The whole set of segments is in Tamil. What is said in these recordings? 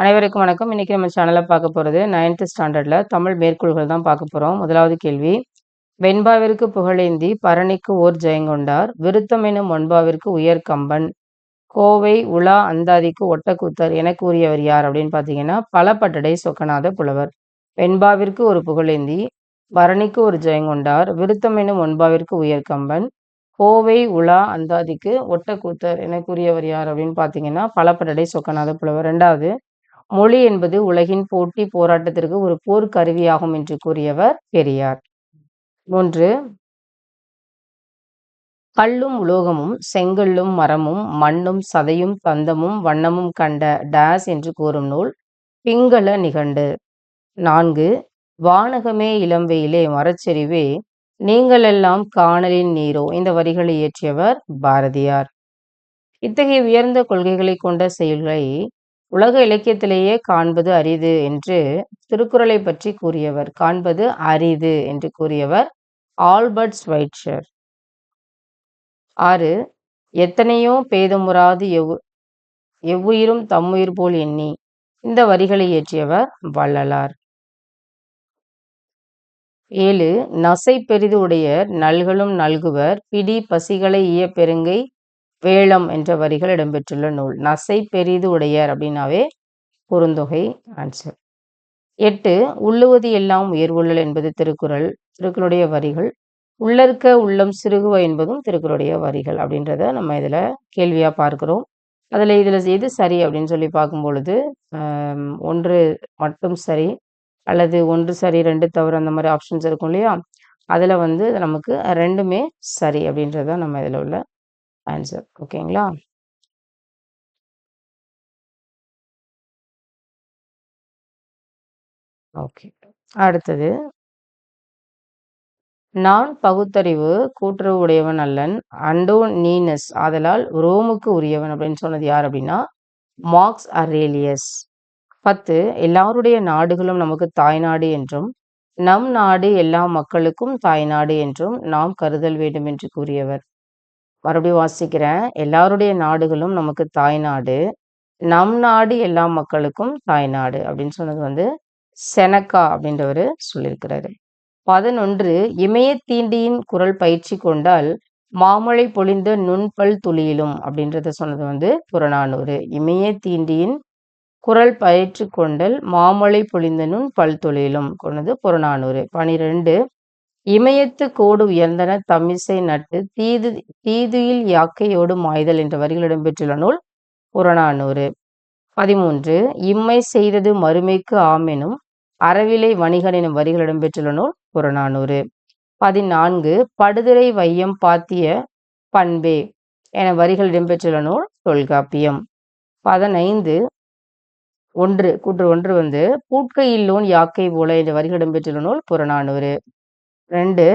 அனைவருக்கும் வணக்கம். இன்னைக்கு நம்ம சேனலில் பார்க்க போகிறது நைன்த் ஸ்டாண்டர்டில் தமிழ் மேற்கோள்கள் தான் பார்க்க போகிறோம் முதலாவது கேள்வி. வெண்பாவிற்கு புகழேந்தி பரணிக்கு ஓர் ஜெயங்கொண்டார் விருத்தம் எனும் ஒன்பாவிற்கு உயர் கம்பன். கோவை உலா அந்தாதிக்கு ஒட்டக்கூத்தர் என கூறியவர் யார் அப்படின்னு பார்த்தீங்கன்னா பலப்பட்டடை சொக்கநாத புலவர். வெண்பாவிற்கு ஒரு புகழேந்தி பரணிக்கு ஒரு ஜெயங்கொண்டார் விருத்தம் எனும் ஒன்பாவிற்கு உயர் கம்பன். கோவை உலா அந்தாதிக்கு ஒட்டக்கூத்தர் என கூறியவர் யார் அப்படின்னு பார்த்தீங்கன்னா பலப்பட்டடை சொக்கநாத புலவர். ரெண்டாவது மொழி என்பது உலகின் போட்டி போராட்டத்திற்கு ஒரு போர் கருவியாகும் என்று கூறியவர் பெரியார். ஒன்று கல்லும் உலோகமும் செங்கல்லும் மரமும் மண்ணும் சதையும் தந்தமும் வண்ணமும் கண்ட டேஸ் என்று கூறும் நூல் பிங்கள நிகண்டு. நான்கு வானகமே இளம்பெயிலே மரச்செறிவே நீங்களெல்லாம் காணலின் நீரோ இந்த வரிகளை இயற்றியவர் பாரதியார். இத்தகைய உயர்ந்த கொள்கைகளை கொண்ட செயல்களை உலக இலக்கியத்திலேயே காண்பது அரிது என்று திருக்குறளை பற்றி கூறியவர். காண்பது அரிது என்று கூறியவர் ஆல்பர்ட் ஸ்வைட்ஷர் ஆறு எத்தனையோ பேதமுறாது எவ் எவ்வுயிரும் தம்முயிர் போல் எண்ணி இந்த வரிகளை இயற்றியவர் வள்ளலார். ஏழு நசை பெரிது உடையர் நல்களும் நல்குவர் பிடி பசிகளை ஈய பெருங்கை வேளம் என்ற வரிகள் இடம்பெற்றுள்ள நூல். நசை பெரிது உடையர் அப்படின்னாவே குறுந்தொகை ஆன்சர் எட்டு உள்ளுவது எல்லாம் உயர்வுள்ளல் என்பது திருக்குறள் திருக்குறளுடைய வரிகள். உள்ளற்க உள்ளம் சிறுகுவ என்பதும் திருக்குறளுடைய வரிகள் அப்படின்றத நம்ம இதில் கேள்வியாக பார்க்குறோம். அதில் இதில் எது சரி அப்படின்னு சொல்லி பார்க்கும் பொழுது ஒன்று மட்டும் சரி அல்லது ஒன்று சரி ரெண்டு தவறு அந்த மாதிரி ஆப்ஷன்ஸ் இருக்கும் இல்லையா? அதில் வந்து நமக்கு ரெண்டுமே சரி அப்படின்றது நம்ம இதில் உள்ள ஆன்சர் ஓகேங்களா? ஓகே. அடுத்தது. நான் பகுத்தறிவு கூட்டுறவு உடையவன் அல்லன் அண்டோ நீனஸ் ஆதலால் ரோமுக்கு உரியவன் அப்படின்னு சொன்னது யார் அப்படின்னா மார்க்ஸ் அரேலியஸ் பத்து எல்லாருடைய நாடுகளும் நமக்கு தாய்நாடு என்றும் நம் நாடு எல்லா மக்களுக்கும் தாய்நாடு என்றும் நாம் கருதல் வேண்டும் என்று கூறியவர். மறுபடியும் வாசிக்கிறேன். எல்லாருடைய நாடுகளும் நமக்கு தாய்நாடு நம் நாடு எல்லா மக்களுக்கும் தாய்நாடு அப்படின்னு சொன்னது வந்து செனக்கா அப்படின்றவர் சொல்லியிருக்கிறாரு. பதினொன்று இமய தீண்டியின் குரல் பயிற்சி கொண்டால் மாமழை பொழிந்த நுண்பல் துளியிலும் அப்படின்றத சொன்னது வந்து புறநானூறு. இமய தீண்டியின் குரல் பயிற்சி கொண்டல் மாமழை பொழிந்த நுண் பல் தொழிலும் கொண்டது புறநானூறு. பனிரெண்டு இமயத்து கோடு உயர்ந்தன தமிசை நட்டு தீது தீதுயில் யாக்கையோடு மாய்தல் என்ற வரிகள் இடம்பெற்றுள்ள நூல் புறநானூறு. பதிமூன்று. இம்மை செய்தது மறுமைக்கு ஆமெனும் அறவிலை வணிகன் எனும் வரிகள் இடம்பெற்றுள்ள நூல் புறநானூறு. பதினான்கு. படுதிரை வையம் பாத்திய பண்பே என வரிகள் இடம்பெற்றுள்ள நூல் தொல்காப்பியம். பதினைந்து. ஒன்று கூற்று ஒன்று வந்து பூட்கையில்லோன் யாக்கை போல என்ற வரிகள் இடம்பெற்றுள்ள நூல் புறநானூறு. ரெண்டு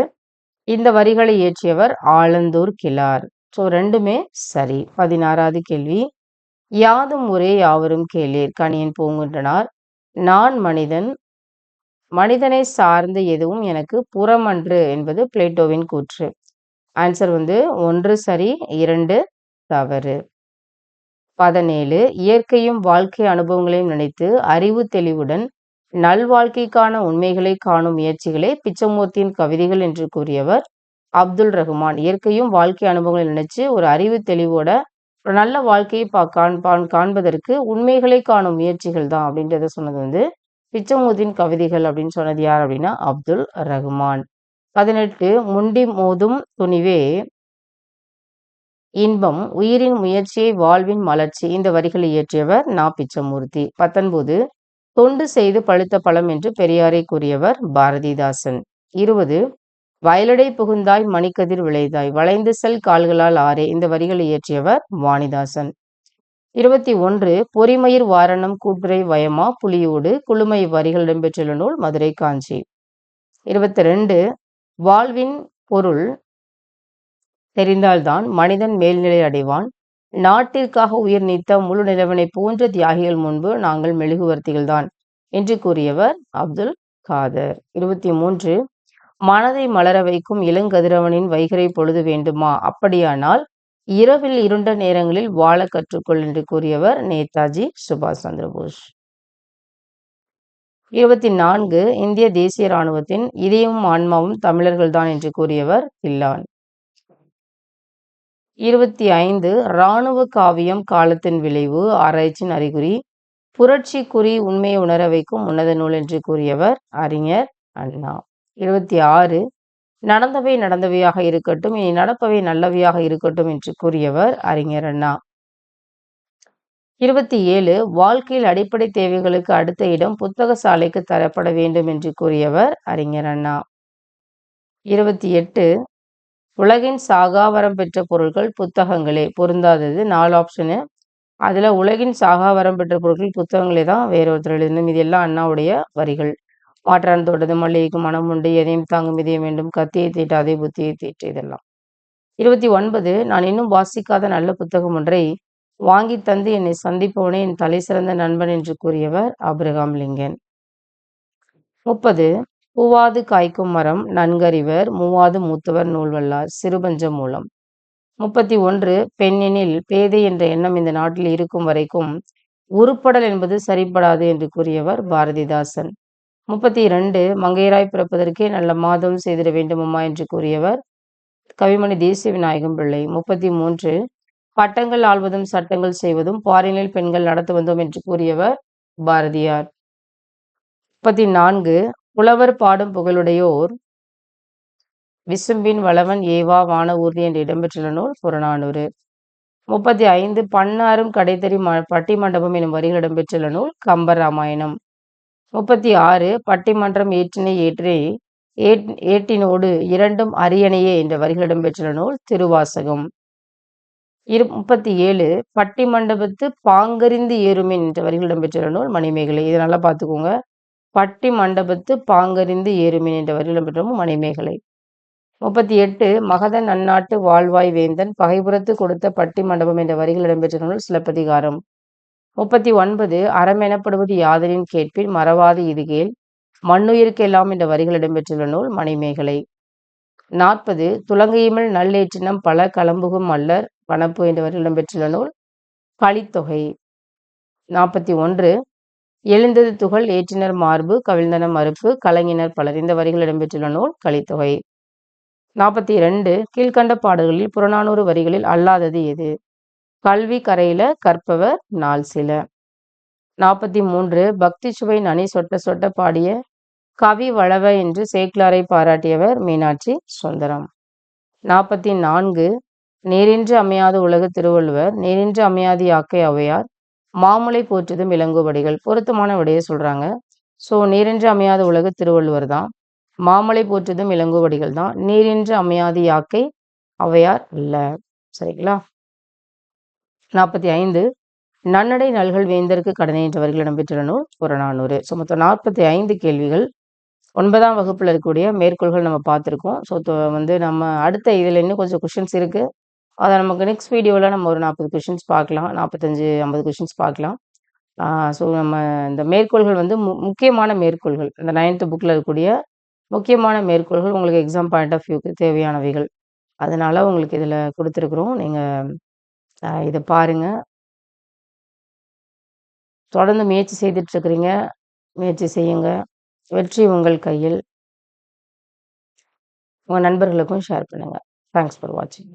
இந்த வரிகளை இயற்றியவர் ஆலந்தூர் கிளார் ஸோ ரெண்டுமே சரி. பதினாறாவது கேள்வி. யாதும் ஒரே யாவரும் கேளீர் கணியன் பூங்குன்றனார். நான் மனிதன் மனிதனை சார்ந்த எதுவும் எனக்கு புறமன்று என்பது பிளேட்டோவின் கூற்று. ஆன்சர் வந்து ஒன்று சரி இரண்டு தவறு. பதினேழு இயற்கையும் வாழ்க்கை அனுபவங்களையும் நினைத்து அறிவு தெளிவுடன் நல்வாழ்க்கைக்கான உண்மைகளை காணும் முயற்சிகளே பிச்சமூர்த்தியின் கவிதைகள் என்று கூறியவர் அப்துல் ரஹ்மான் இயற்கையும் வாழ்க்கை அனுபவங்களை நினைச்சு ஒரு அறிவு தெளிவோட ஒரு நல்ல வாழ்க்கையை பா காண்பான் காண்பதற்கு உண்மைகளை காணும் முயற்சிகள் தான் அப்படின்றத சொன்னது வந்து பிச்சமூர்த்தியின் கவிதைகள் அப்படின்னு சொன்னது யார் அப்படின்னா அப்துல் ரஹ்மான் பதினெட்டு முண்டி மோதும் துணிவே இன்பம் உயிரின் முயற்சியை வாழ்வின் மலர்ச்சி. இந்த வரிகளை இயற்றியவர் நா. பிச்சமூர்த்தி. பத்தொன்பது தொண்டு செய்து பழுத்த பழம் என்று பெரியாரை கூறியவர் பாரதிதாசன். இருபது. வயலடை புகுந்தாய் மணிக்கதிர் விளைதாய் வளைந்து செல் கால்களால் ஆறே இந்த வரிகளை இயற்றியவர் வாணிதாசன். இருபத்தி ஒன்று. பொறிமயிர் வாரணம் கூட்டுரை வயமா புலியோடு குழுமை வரிகள் இடம்பெற்றுள்ள நூல் மதுரை காஞ்சி. இருபத்தி ரெண்டு. வாழ்வின் பொருள் தெரிந்தால்தான் மனிதன் மேல்நிலை அடைவான் நாட்டிற்காக உயிர் நீத்த முழு நிலவனை போன்ற தியாகிகள் முன்பு நாங்கள் மெழுகுவர்த்திகள்தான் என்று கூறியவர் அப்துல் காதர். இருபத்தி மூன்று மனதை மலர வைக்கும் இளங்கதிரவனின் வைகரை பொழுது வேண்டுமா? அப்படியானால் இரவில் இருண்ட நேரங்களில் வாழ கற்றுக்கொள் என்று கூறியவர் நேதாஜி சுபாஷ் சந்திரபோஸ் இருபத்தி நான்கு இந்திய தேசிய இராணுவத்தின் இதயமும் ஆன்மாவும் தமிழர்கள்தான் என்று கூறியவர் தில்லான். இருபத்தி ஐந்து இராணுவ காவியம் காலத்தின் விளைவு ஆராய்ச்சியின் அறிகுறி புரட்சி குறி உண்மையை உணர வைக்கும் உன்னத நூல் என்று கூறியவர் அறிஞர் அண்ணா. இருபத்தி ஆறு நடந்தவை நடந்தவையாக இருக்கட்டும் இனி நடப்பவை நல்லவையாக இருக்கட்டும் என்று கூறியவர் அறிஞர் அண்ணா. இருபத்தி ஏழு வாழ்க்கையில் அடிப்படை தேவைகளுக்கு அடுத்த இடம் புத்தக சாலைக்கு தரப்பட வேண்டும் என்று கூறியவர் அறிஞர் அண்ணா. இருபத்தி எட்டு உலகின் சாகாவரம் பெற்ற பொருட்கள் புத்தகங்களே பொருந்தாதது நாலு ஆப்ஷனு அதில் உலகின் சாகாவரம் பெற்ற பொருட்கள் புத்தகங்களே தான் வேற ஒருத்தர் எழுதணும் இது எல்லாம் அண்ணாவுடைய வரிகள். மாற்றான் தோட்டது மல்லிகைக்கு மனம் உண்டு எதையும் தாங்கும் இதையும் வேண்டும் கத்தியை தீட்டு அதே புத்தியை தீட்டு இதெல்லாம். இருபத்தி ஒன்பது நான் இன்னும் வாசிக்காத நல்ல புத்தகம் ஒன்றை வாங்கி தந்து என்னை சந்திப்பவனே என் தலை சிறந்த நண்பன் என்று கூறியவர் அப்ரஹாம் லிங்கன். முப்பது பூவாது காய்க்கும் மரம் நன்கறிவர் மூவாது மூத்தவர் நூல்வல்லார் சிறுபஞ்ச மூலம். முப்பத்தி ஒன்று பெண்ணெனில் பேதை என்ற எண்ணம் இந்த நாட்டில் இருக்கும் வரைக்கும் உருப்படல் என்பது சரிப்படாது என்று கூறியவர் பாரதிதாசன். முப்பத்தி இரண்டு மங்கையராய் பிறப்பதற்கே நல்ல மாதம் செய்திட வேண்டுமம்மா என்று கூறியவர் கவிமணி தேசிய விநாயகம் பிள்ளை. முப்பத்தி மூன்று பட்டங்கள் ஆள்வதும் சட்டங்கள் செய்வதும் பாரினில் பெண்கள் நடத்து வந்தோம் என்று கூறியவர் பாரதியார். முப்பத்தி நான்கு புலவர் பாடும் புகழுடையோர் விசும்பின் வளவன் ஏவா வான ஊர்தி என்று இடம்பெற்றுள்ள நூல் புறநானூறு. முப்பத்தி ஐந்து பன்னாரும் கடைத்தறி ம பட்டிமண்டபம் எனும் வரிகள் இடம்பெற்றுள்ள நூல் கம்பராமாயணம். முப்பத்தி ஆறு பட்டிமன்றம் ஏற்றினை ஏற்றி ஏட்டினோடு இரண்டும் அரியணையே என்ற வரிகள் இடம்பெற்றுள்ள நூல் திருவாசகம். இரு முப்பத்தி ஏழு பட்டி மண்டபத்து பாங்கறிந்து ஏறுமின் என்ற வரிகள் இடம்பெற்றுள்ள நூல் மணிமேகலை. இதை நல்லா பார்த்துக்கோங்க. பட்டி மண்டபத்து பாங்கறிந்து ஏறுமின் என்ற வரிகள் இடம்பெற்ற மணிமேகலை. முப்பத்தி எட்டு மகதன் நன்னாட்டு வாழ்வாய் வேந்தன் பகைபுறத்து கொடுத்த பட்டி மண்டபம் என்ற வரிகள் இடம்பெற்ற நூல் சிலப்பதிகாரம். முப்பத்தி ஒன்பது அறம் எனப்படுவது யாதரின் கேட்பின் மறவாது இதுகேல் மண்ணுயிருக்கெல்லாம் என்ற வரிகள் இடம்பெற்றுள்ள நூல் மணிமேகலை. நாற்பது துலங்கையுமில் நல்லேற்றினம் பல களம்புகும் மல்லர் வனப்பு என்ற வரிகள் இடம்பெற்றுள்ள நூல் பழித்தொகை நாற்பத்தி ஒன்று எழுந்தது துகள் ஏற்றினர் மார்பு கவிழ்ந்தன மறுப்பு கலங்கினர் பலர். இந்த வரிகள் இடம்பெற்றுள்ள நூல் கலித்தொகை. நாற்பத்தி இரண்டு கீழ்கண்ட பாடல்களில் புறநானூறு வரிகளில் அல்லாதது எது? கல்வி கரையில கற்பவர் நாள் சில. நாற்பத்தி மூன்று பக்தி சுவை நனி சொட்ட சொட்ட பாடிய கவி வளவ என்று சேக்லாரை பாராட்டியவர் மீனாட்சி சுந்தரம். நாற்பத்தி நான்கு நேரின்றி அமையாத உலக திருவள்ளுவர் நேரின்றி அமையாத யாக்கை அவையார் மாமுலை போற்றுதும் இளங்குபடிகள் பொருத்தமான விடையை சொல்றாங்க. ஸோ நீரின்றி அமையாத உலக திருவள்ளுவர் தான். மாமலை போற்றுதும் இளங்குவடிகள் தான். நீரின்றி அமையாத யாக்கை அவையார் இல்லை சரிங்களா? நாற்பத்தி ஐந்து நன்னடை நல்கள் வேந்தருக்கு கடனை என்றவர்கள் இடம்பெற்றுள்ள நூல் புறநானூறு. ஸோ மொத்தம் நாற்பத்தி ஐந்து கேள்விகள். ஒன்பதாம் வகுப்பில் இருக்கக்கூடிய மேற்கோள்கள் நம்ம பார்த்துருக்கோம். ஸோ வந்து நம்ம அடுத்த இதில் இன்னும் கொஞ்சம் கொஷின்ஸ் இருக்குது அதை நமக்கு நெக்ஸ்ட் வீடியோவில் நம்ம ஒரு நாற்பது கொஷின்ஸ் பார்க்கலாம். நாற்பத்தஞ்சு ஐம்பது கொஷின்ஸ் பார்க்கலாம். ஸோ நம்ம இந்த மேற்கோள்கள் வந்து மு முக்கியமான மேற்கோள்கள். இந்த நைன்த்து புக்கில் இருக்கக்கூடிய முக்கியமான மேற்கோள்கள் உங்களுக்கு எக்ஸாம் பாயிண்ட் ஆஃப் வியூக்கு தேவையானவைகள். அதனால் உங்களுக்கு இதில் கொடுத்துருக்குறோம். நீங்கள் இதை பாருங்கள் தொடர்ந்து முயற்சி செய்துட்ருக்குறீங்க. முயற்சி செய்யுங்க. வெற்றி உங்கள் கையில். உங்கள் நண்பர்களுக்கும் ஷேர் பண்ணுங்கள் தேங்க்ஸ் ஃபார் வாட்சிங்